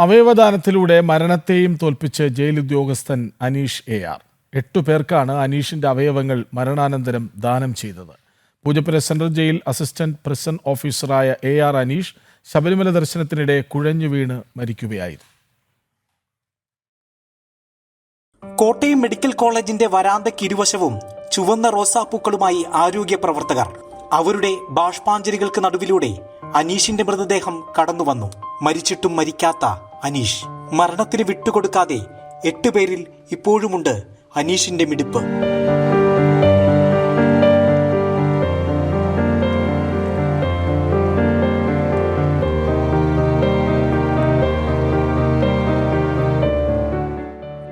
അവയവദാനത്തിലൂടെ മരണത്തെയും തോൽപ്പിച്ച് ജയിൽ ഉദ്യോഗസ്ഥൻ അനീഷ് എ ആർ. എട്ടു പേർക്കാണ് അനീഷിന്റെ അവയവങ്ങൾ മരണാനന്തരം ദാനം ചെയ്തത്. Poojappura central jail assistant prison ഓഫീസറായ എ ആർ അനീഷ് ശബരിമല ദർശനത്തിനിടെ കുഴഞ്ഞു വീണ് മരിക്കുകയായിരുന്നു. കോട്ടയം മെഡിക്കൽ കോളേജിന്റെ വരാന്തയ്ക്ക് ഇരുവശവും ചുവന്ന റോസാപ്പൂക്കളുമായി ആരോഗ്യ പ്രവർത്തകർ. അവരുടെ ബാഷ്പാഞ്ജലികൾക്ക് നടുവിലൂടെ അനീഷിന്റെ മൃതദേഹം കടന്നുവന്നു. മരിച്ചിട്ടും മരിക്കാത്ത അനീഷ്. മരണത്തിന് വിട്ടുകൊടുക്കാതെ എട്ടുപേരിൽ ഇപ്പോഴുമുണ്ട് അനീഷിന്റെ മിടിപ്പ്.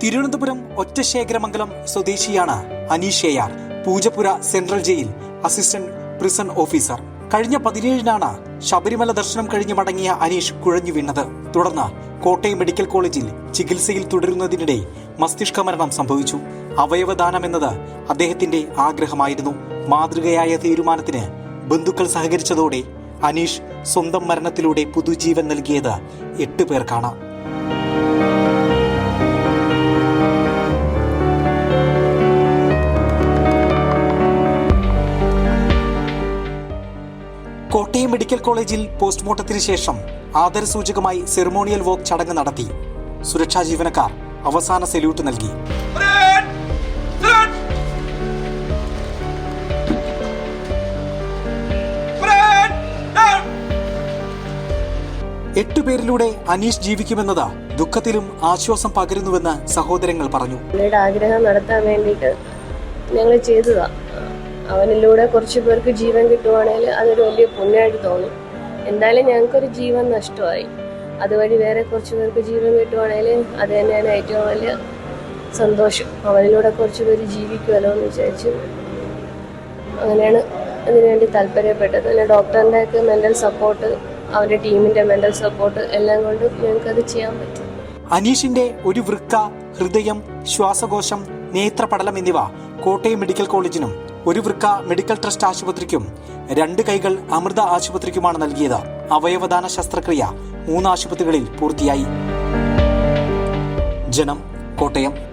തിരുവനന്തപുരം ഒറ്റശേഖരമംഗലം സ്വദേശിയാണ് Aneesh A R Poojappura central jail assistant prison officer. കഴിഞ്ഞ പതിനേഴിനാണ് ശബരിമല ദർശനം കഴിഞ്ഞ് മടങ്ങിയ അനീഷ് കുഴഞ്ഞു വീണത്. തുടർന്ന് കോട്ടയം മെഡിക്കൽ കോളേജിൽ ചികിത്സയിൽ തുടരുന്നതിനിടെ മസ്തിഷ്ക മരണം സംഭവിച്ചു. അവയവദാനം എന്നത് അദ്ദേഹത്തിന്റെ ആഗ്രഹമായിരുന്നു. മാതൃകയായ തീരുമാനത്തിന് ബന്ധുക്കൾ സഹകരിച്ചതോടെ അനീഷ് സ്വന്തം മരണത്തിലൂടെ പുതുജീവൻ നൽകിയത് എട്ട് പേർക്കാണ്. കോട്ടയം മെഡിക്കൽ കോളേജിൽ പോസ്റ്റ്മോർട്ടത്തിന് ശേഷം ആദരസൂചകമായി സെറിമോണിയൽ വോക്ക് ചടങ്ങ് നടത്തി. സുരക്ഷാ ജീവനക്കാർ അവസാന സെല്യൂട്ട് നൽകി. എട്ടു പേരിലൂടെ അനീഷ് ജീവിക്കുമെന്നത് ദുഃഖത്തിലും ആശ്വാസം പകരുന്നുവെന്ന് സഹോദരങ്ങൾ പറഞ്ഞു. ആഗ്രഹം നടത്താൻ വേണ്ടിയിട്ട് ഞങ്ങൾ ചെയ്തതാ. അവനിലൂടെ കുറച്ച് പേർക്ക് ജീവൻ കിട്ടുവാണെങ്കിൽ അതൊരു വലിയ പുണ്യമായിട്ട് തോന്നും. എന്തായാലും ഞങ്ങൾക്കൊരു ജീവൻ നഷ്ടമായി. അതുവഴി വേറെ കുറച്ച് പേർക്ക് ജീവൻ കിട്ടുവാണെങ്കിൽ അത് തന്നെയാണ് ഏറ്റവും വലിയ സന്തോഷം. അവനിലൂടെ കുറച്ച് പേര് ജീവിക്കുമല്ലോ എന്ന് വിചാരിച്ച് അങ്ങനെയാണ് അതിനുവേണ്ടി താല്പര്യപ്പെട്ടത്. പിന്നെ ഡോക്ടറിന്റെ ഒക്കെ മെന്റൽ സപ്പോർട്ട് അവന്റെ ടീമിന്റെ മെന്റൽ സപ്പോർട്ട് എല്ലാം കൊണ്ടും ഞങ്ങൾക്കത് ചെയ്യാൻ പറ്റും. അനീഷിന്റെ ഒരു വൃക്ക ഹൃദയം ശ്വാസകോശം നേത്രപടലം എന്നിവ കോട്ടയം മെഡിക്കൽ കോളേജിനും ഒരു വൃക്ക മെഡിക്കൽ ട്രസ്റ്റ് ആശുപത്രിക്കും രണ്ട് കൈകൾ അമൃത ആശുപത്രിക്കുമാണ് നൽകിയത്. അവയവദാന ശസ്ത്രക്രിയ മൂന്ന് ആശുപത്രികളിൽ പൂർത്തിയായി. ജനം കോട്ടയം.